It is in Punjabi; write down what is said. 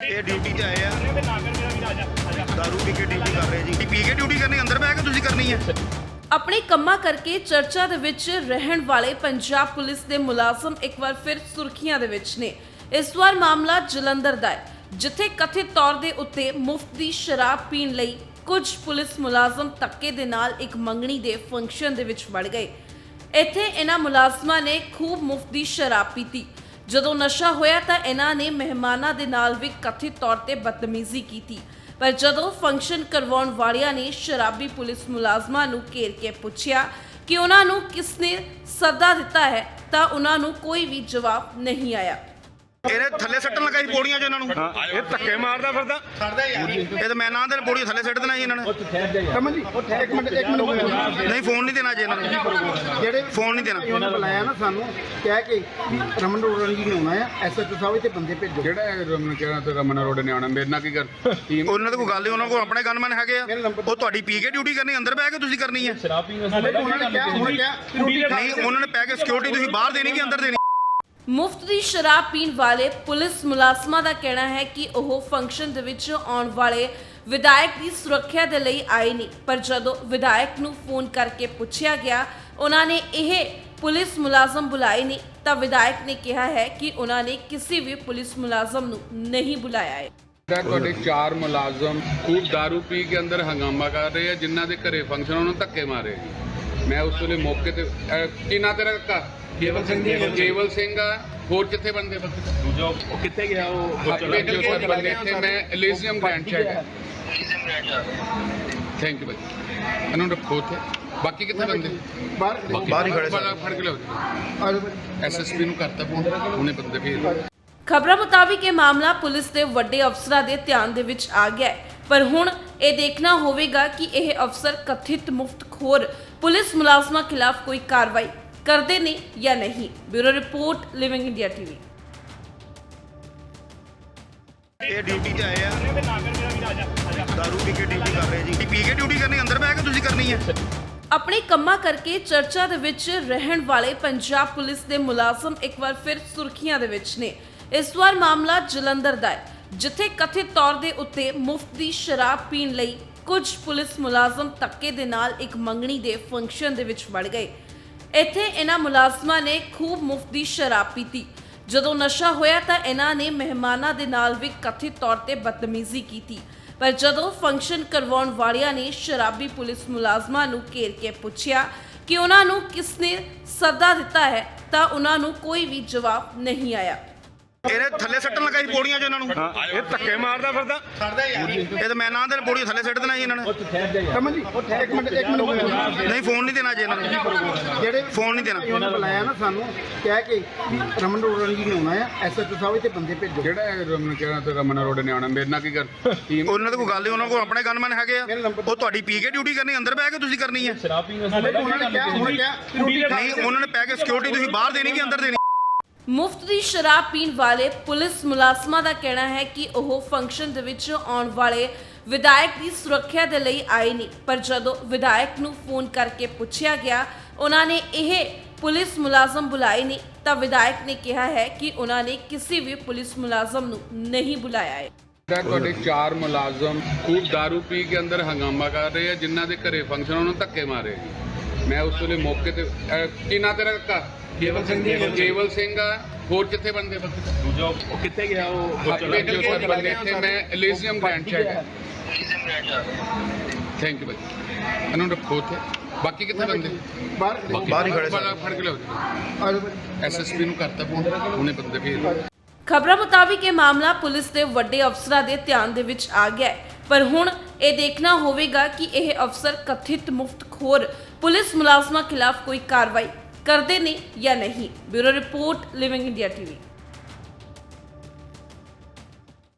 ਇਹ ਡਿਊਟੀ ਤੇ ਆਏ ਆ। ਦਾਰੂ ਪੀ ਕੇ ਡਿਊਟੀ ਕਰ ਰਹੇ ਜੀ। ਪੀ ਕੇ ਡਿਊਟੀ ਕਰਨੀ, ਅੰਦਰ ਬਹਿ ਕੇ ਤੁਸੀਂ ਕਰਨੀ ਹੈ ਆਪਣੇ ਕੰਮਾਂ ਕਰਕੇ ਚਰਚਾ ਦੇ ਵਿੱਚ ਰਹਿਣ ਵਾਲੇ ਪੰਜਾਬ ਪੁਲਿਸ ਦੇ ਮੁਲਾਜ਼ਮ ਇੱਕ ਵਾਰ ਫਿਰ ਸੁਰਖੀਆਂ ਦੇ ਵਿੱਚ ਨੇ। ਇਸ ਵਾਰ ਮਾਮਲਾ ਜਲੰਧਰ ਦਾ ਹੈ, ਜਿੱਥੇ ਕਥਿਤ ਤੌਰ ਦੇ ਉੱਤੇ ਮੁਫਤ ਦੀ ਸ਼ਰਾਬ ਪੀਣ ਲਈ ਕੁਝ ਪੁਲਿਸ ਮੁਲਾਜ਼ਮ ਧੱਕੇ ਦੇ ਨਾਲ ਇੱਕ ਮੰਗਣੀ ਦੇ ਫੰਕਸ਼ਨ ਦੇ ਵਿੱਚ ਵੜ ਗਏ। ਇੱਥੇ ਇਹਨਾਂ ਮੁਲਾਜ਼ਮਾਂ ਨੇ ਖੂਬ ਮੁਫਤ ਦੀ ਸ਼ਰਾਬ ਪੀਤੀ। ਜਦੋਂ ਨਸ਼ਾ ਹੋਇਆ ਤਾਂ ਇਹਨਾਂ ਨੇ ਮਹਿਮਾਨਾਂ ਦੇ ਨਾਲ ਵੀ ਕਥਿਤ ਤੌਰ ਤੇ ਬਦਤਮੀਜ਼ੀ ਕੀਤੀ। ਪਰ ਜਦੋਂ ਫੰਕਸ਼ਨ ਕਰਵਾਉਣ ਵਾਲਿਆਂ ਨੇ ਸ਼ਰਾਬੀ ਪੁਲਿਸ ਮੁਲਾਜ਼ਮਾਂ ਨੂੰ ਘੇਰ ਕੇ ਪੁੱਛਿਆ ਕਿ ਉਹਨਾਂ ਨੂੰ ਕਿਸ ਨੇ ਸੱਦਾ ਦਿੱਤਾ ਹੈ, ਤਾਂ ਉਹਨਾਂ ਨੂੰ ਕੋਈ ਵੀ ਜਵਾਬ ਨਹੀਂ ਆਇਆ। ਇਹਨੇ ਥੱਲੇ ਸੱਟਣ ਲਗਾਈ ਪੌੜੀਆਂ 'ਚ ਇਹਨਾਂ ਨੂੰ। ਇਹ ਧੱਕੇ ਮਾਰਦਾ ਫਿਰਦਾ। ਇਹ ਤਾਂ ਮੈਂ ਨਾ ਦੇ ਪੌੜੀ ਥੱਲੇ ਸੱਟ ਦੇਣਾ ਜੀ ਇਹਨਾਂ ਨੇ। ਕਮਲ ਜੀ ਇੱਕ ਮਿੰਟ ਇੱਕ ਮਿੰਟ ਨਹੀਂ ਫੋਨ ਨਹੀਂ ਦੇਣਾ ਜੀ ਇਹਨਾਂ ਨੂੰ। ਜਿਹੜੇ ਫੋਨ ਨਹੀਂ ਦੇਣਾ। ਉਹਨਾਂ ਬੁਲਾਇਆ ਨਾ ਸਾਨੂੰ ਕਹਿ ਕੇ ਵੀ ਰਮਨ ਰੋੜਨ ਜੀ ਨੇ ਆਉਣਾ ਆ ਐਸਐਚਓ ਸਾਹਿਬ ਇੱਥੇ ਬੰਦੇ ਭੇਜੋ। ਜਿਹੜਾ ਇਹ ਰਮਨ ਕਹਿਣਾ ਤੇ ਰਮਨ ਰੋਡ ਨੇ ਆਉਣਾ ਮੇਰੇ ਨਾਲ ਕੀ ਕਰ ਟੀਮ ਉਹਨਾਂ ਦੇ ਕੋਈ ਗੱਲ ਨਹੀਂ ਉਹਨਾਂ ਕੋਲ ਆਪਣੇ ਗਨਮੈਨ ਹੈਗੇ ਆ। ਉਹ ਤੁਹਾਡੀ ਪੀ ਕੇ ਡਿਊਟੀ ਕਰਨੀ ਅੰਦਰ ਬਹਿ ਕੇ ਤੁਸੀਂ ਕਰਨੀ ਹੈ ਉਹਨਾਂ ਨੇ ਕਿਹਾ ਉਹਨਾਂ ਨੇ ਕਿਹਾ ਨਹੀਂ ਉਹਨਾਂ ਨੇ ਪੈ ਕੇ ਸਿਕਿਉਰਿਟੀ ਤੁਸੀਂ ਬਾਹਰ ਦੇਣੀ ਕਿ ਅੰਦਰ ਦੇਣੀ? ਮੁਫਤ ਦੀ ਸ਼ਰਾਬ ਪੀਣ ਵਾਲੇ ਪੁਲਿਸ ਮੁਲਾਜ਼ਮਾਂ ਦਾ ਕਹਿਣਾ ਹੈ ਕਿ ਉਹ ਫੰਕਸ਼ਨ ਦੇ ਵਿੱਚ ਆਉਣ ਵਾਲੇ ਵਿਧਾਇਕ ਦੀ ਸੁਰੱਖਿਆ ਦੇ ਲਈ ਆਏ ਨਹੀਂ ਪਰ ਜਦੋਂ ਵਿਧਾਇਕ ਨੂੰ ਫੋਨ ਕਰਕੇ ਪੁੱਛਿਆ ਗਿਆ ਉਹਨਾਂ ਨੇ ਇਹ ਪੁਲਿਸ ਮੁਲਾਜ਼ਮ ਬੁਲਾਏ ਨਹੀਂ ਤਾਂ ਵਿਧਾਇਕ ਨੇ ਕਿਹਾ ਹੈ ਕਿ ਉਹਨਾਂ ਨੇ ਕਿਸੇ ਵੀ ਪੁਲਿਸ ਮੁਲਾਜ਼ਮ ਨੂੰ ਨਹੀਂ ਬੁਲਾਇਆ ਹੈ। ਜਿਹੜਾ ਤੁਹਾਡੇ ਚਾਰ ਮੁਲਾਜ਼ਮ ਖੂਬ दारू ਪੀ ਕੇ ਅੰਦਰ ਹੰਗਾਮਾ ਕਰ ਰਹੇ ਆ ਜਿਨ੍ਹਾਂ ਦੇ ਘਰੇ ਫੰਕਸ਼ਨ ਉਹਨਾਂ ਨੂੰ ਧੱਕੇ ਮਾਰੇ ਮੈਂ ਉਸ ਵੇਲੇ ਮੌਕੇ ਤੇ ਅਹ, ਕੀ ਤੇਰਾ ਕੱਕਾ? ਕੇਵਲ ਸਿੰਘ ਕੇਵਲ ਸਿੰਘ। ਆ ਹੋਰ ਕਿੱਥੇ ਬੰਦੇ ਦੂਜਾ ਉਹ ਕਿੱਥੇ ਗਿਆ ਉਹ ਜੋ ਸਰ ਬੰਦੇ ਇੱਥੇ ਮੈਂ ਐਲੀਜ਼ੀਅਮ ਗ੍ਰੈਂਡ ਚ ਹੈਗਾ ਥੈਂਕ ਯੂ ਭਾਈ ਇਹਨਾਂ ਰੱਖੋ ਉੱਥੇ। ਬਾਕੀ ਕਿੱਥੇ ਬੰਦੇ? ਬਾਹਰ ਬਾਹਰ ਹੀ ਖੜੇ ਫੜ- ਫੜ ਕੇ ਲਿਆਓ ਆ ਜਾਓ ਭਾਈ। ਐਸਐਸਪੀ ਨੂੰ ਕਰਤਾ ਫੋਨ ਉਹਨੇ ਬੰਦੇ ਭੇਜ ਖਬਰਾਂ ਮੁਤਾਬਿਕ ਇਹ ਮਾਮਲਾ ਪੁਲਿਸ ਦੇ ਵੱਡੇ ਅਫਸਰਾਂ ਦੇ ਧਿਆਨ ਦੇ ਵਿੱਚ ਆ ਗਿਆ ਹੈ। ਪਰ ਹੁਣ ਇਹ ਦੇਖਣਾ ਹੋਵੇਗਾ ਕਿ ਇਹ ਅਫਸਰ ਕਥਿਤ ਮੁਫਤਖੋਰ ਪੁਲਿਸ ਮੁਲਾਜ਼ਮਾਂ ਖਿਲਾਫ ਕੋਈ ਕਾਰਵਾਈ ਕਰਦੇ ਨੇ ਜਾਂ ਨਹੀਂ? Bureau report living India TV ਇਹ ਡਿਊਟੀ ਤੇ ਆਏ ਆ। ਦਾਰੂ ਪੀ ਕੇ ਡਿਊਟੀ ਕਰ ਰਹੇ ਜੀ। ਪੀ ਕੇ ਡਿਊਟੀ ਕਰਨੀ ਅੰਦਰ ਬਹਿ ਕੇ ਤੁਸੀਂ ਕਰਨੀ ਹੈ। ਆਪਣੇ ਕੰਮਾਂ ਕਰਕੇ ਚਰਚਾ ਦੇ ਵਿੱਚ ਰਹਿਣ ਵਾਲੇ ਪੰਜਾਬ ਪੁਲਿਸ ਦੇ ਮੁਲਾਜ਼ਮ ਇੱਕ ਵਾਰ ਫਿਰ ਸੁਰਖੀਆਂ ਦੇ ਵਿੱਚ ਨੇ। ਇਸ ਵਾਰ ਮਾਮਲਾ ਜਲੰਧਰ ਦਾ ਹੈ ਜਿੱਥੇ ਕਥਿਤ ਤੌਰ ਦੇ ਉੱਤੇ ਮੁਫਤ ਦੀ ਸ਼ਰਾਬ ਪੀਣ ਲਈ ਕੁਝ ਪੁਲਿਸ ਮੁਲਾਜ਼ਮ ਧੱਕੇ ਦੇ ਨਾਲ ਇੱਕ ਮੰਗਣੀ ਦੇ ਫੰਕਸ਼ਨ ਦੇ ਵਿੱਚ ਵੜ ਗਏ। ਇੱਥੇ ਇਹਨਾਂ ਮੁਲਾਜ਼ਮਾਂ ਨੇ ਖੂਬ ਮੁਫਤ ਦੀ ਸ਼ਰਾਬ ਪੀਤੀ। ਜਦੋਂ ਨਸ਼ਾ ਹੋਇਆ ਤਾਂ ਇਹਨਾਂ ਨੇ ਮਹਿਮਾਨਾਂ ਦੇ ਨਾਲ ਵੀ ਕਥਿਤ ਤੌਰ ਤੇ ਬਦਤਮੀਜ਼ੀ ਕੀਤੀ। ਪਰ ਜਦੋਂ ਫੰਕਸ਼ਨ ਕਰਵਾਉਣ ਵਾਲਿਆਂ ਨੇ ਸ਼ਰਾਬੀ ਪੁਲਿਸ ਮੁਲਾਜ਼ਮਾਂ ਨੂੰ ਘੇਰ ਕੇ ਪੁੱਛਿਆ ਕਿ ਉਹਨਾਂ ਨੂੰ ਕਿਸ ਨੇ ਸੱਦਾ ਦਿੱਤਾ ਹੈ ਤਾਂ ਉਹਨਾਂ ਨੂੰ ਕੋਈ ਵੀ ਜਵਾਬ ਨਹੀਂ ਆਇਆ। ਇਹਨੇ ਥੱਲੇ ਸੱਟਣ ਲਗਾਈ ਪੌੜੀਆਂ 'ਚ ਇਹਨਾਂ ਨੂੰ। ਇਹ ਧੱਕੇ ਮਾਰਦਾ ਫਿਰਦਾ। ਇਹ ਤਾਂ ਮੈਂ ਨਾ ਦੇ ਪੌੜੀ ਥੱਲੇ ਸੱਟ ਦੇਣਾ ਜੀ ਇਹਨਾਂ ਨੇ। ਕਮਲ ਜੀ ਇੱਕ ਮਿੰਟ ਇੱਕ ਮਿੰਟ। ਨਹੀਂ ਫੋਨ ਨਹੀਂ ਦੇਣਾ ਜੀ ਇਹਨਾਂ ਨੂੰ। ਫੋਨ ਨਹੀਂ ਦੇਣਾ। ਉਹਨਾਂ ਬੁਲਾਇਆ ਨਾ ਸਾਨੂੰ ਕਹਿ ਕੇ ਵੀ ਰਮਨ ਰੋੜਨ ਜੀ ਨੇ ਆਉਣਾ ਆ ਐਸਐਚਓ ਸਾਹਿਬ ਇੱਥੇ ਬੰਦੇ ਭੇਜੋ। ਜਿਹੜਾ ਇਹ ਰਮਨ ਕਹਿਣਾ ਤੇ ਰਮਨ ਰੋਡ ਨੇ ਆਉਣਾ ਮੇਰੇ ਨਾਲ ਕੀ ਕਰ ਟੀਮ ਉਹਨਾਂ ਦੇ ਕੋਈ ਗੱਲ ਨਹੀਂ ਉਹਨਾਂ ਕੋਲ ਆਪਣੇ ਗਨਮੈਨ ਹੈਗੇ ਆ। ਉਹ ਤੁਹਾਡੀ ਪੀ ਕੇ ਡਿਊਟੀ ਕਰਨੀ ਅੰਦਰ ਬਹਿ ਕੇ ਤੁਸੀਂ ਕਰਨੀ ਹੈ ਉਹਨਾਂ ਨੇ ਕਿਹਾ ਉਹਨਾਂ ਨੇ ਕਿਹਾ ਨਹੀਂ ਉਹਨਾਂ ਨੇ ਪੈ ਕੇ ਸਿਕਿਉਰਿਟੀ ਤੁਸੀਂ ਬਾਹਰ ਦੇਣੀ ਕਿ ਅੰਦਰ ਦੇਣੀ? ਮੁਫਤ ਦੀ ਸ਼ਰਾਬ ਪੀਣ ਵਾਲੇ ਪੁਲਿਸ ਮੁਲਾਜ਼ਮਾਂ ਦਾ ਕਹਿਣਾ ਹੈ ਕਿ ਉਹ ਫੰਕਸ਼ਨ ਦੇ ਵਿੱਚ ਆਉਣ ਵਾਲੇ ਵਿਧਾਇਕ ਦੀ ਸੁਰੱਖਿਆ ਦੇ ਲਈ ਆਏ ਨਹੀਂ ਪਰ ਜਦੋਂ ਵਿਧਾਇਕ ਨੂੰ ਫੋਨ ਕਰਕੇ ਪੁੱਛਿਆ ਗਿਆ, ਉਹਨਾਂ ਨੇ ਇਹ ਪੁਲਿਸ ਮੁਲਾਜ਼ਮ ਬੁਲਾਏ ਨਹੀਂ ਤਾਂ ਵਿਧਾਇਕ ਨੇ ਕਿਹਾ ਹੈ ਕਿ ਉਹਨਾਂ ਨੇ ਕਿਸੇ ਵੀ ਪੁਲਿਸ ਮੁਲਾਜ਼ਮ ਨੂੰ ਨਹੀਂ ਬੁਲਾਇਆ ਹੈ। ਜਿਹੜਾ ਤੁਹਾਡੇ ਚਾਰ ਮੁਲਾਜ਼ਮ ਖੂਬ दारू ਪੀ ਕੇ ਅੰਦਰ ਹੰਗਾਮਾ ਕਰ ਰਹੇ ਆ, ਜਿਨ੍ਹਾਂ ਦੇ ਘਰੇ ਫੰਕਸ਼ਨ ਉਹਨਾਂ ਨੂੰ ਧੱਕੇ ਮਾਰੇ ਮੈਂ ਉਸ ਵੇਲੇ ਮੌਕੇ ਤੇ ਅਹ, ਕੀ ਨਾਂ ਤੇਰਾ ਕੱਕਾ? ਕੇਵਲ ਸਿੰਘ ਕੇਵਲ ਸਿੰਘ ਆ। ਹੋਰ ਕਿੱਥੇ ਬੰਦੇ ਦੂਜਾ ਉਹ ਕਿੱਥੇ ਗਿਆ ਉਹ? ਜੋ ਬੰਦੇ ਇੱਥੇ ਮੈਂ ਐਲੀਜ਼ੀਅਮ ਗ੍ਰੈਂਡ ਚ ਹੈਗਾ। ਥੈਂਕ ਯੂ ਭਾਈ। ਇਹਨਾਂ ਰੱਖੋ ਬਾਕੀ ਕਿੱਥੇ ਬੰਦੇ ਬਾਹਰ ਬਾਹਰ ਹੀ ਖੜੇ ਫੜ- ਫੜ ਕੇ ਲਿਆਓ। ਐਸਐਸਪੀ ਨੂੰ ਕਰਤਾ ਫੋਨ ਉਹਨੇ ਬੰਦੇ ਭੇਜ ਖਬਰਾਂ ਮੁਤਾਬਿਕ ਇਹ ਮਾਮਲਾ ਪੁਲਿਸ ਦੇ ਵੱਡੇ ਅਫਸਰਾਂ ਦੇ ਧਿਆਨ ਦੇ ਵਿੱਚ ਆ ਗਿਆ ਹੈ। ਪਰ ਹੁਣ ਇਹ ਦੇਖਣਾ ਹੋਵੇਗਾ ਕਿ ਇਹ ਅਫਸਰ ਕਥਿਤ ਮੁਫਤਖੋਰ ਪੁਲਿਸ ਮੁਲਾਜ਼ਮਾਂ ਖਿਲਾਫ ਕੋਈ ਕਾਰਵਾਈ ਕਰਦੇ ਨੇ ਜਾਂ ਨਹੀਂ? Bureau report living India TV.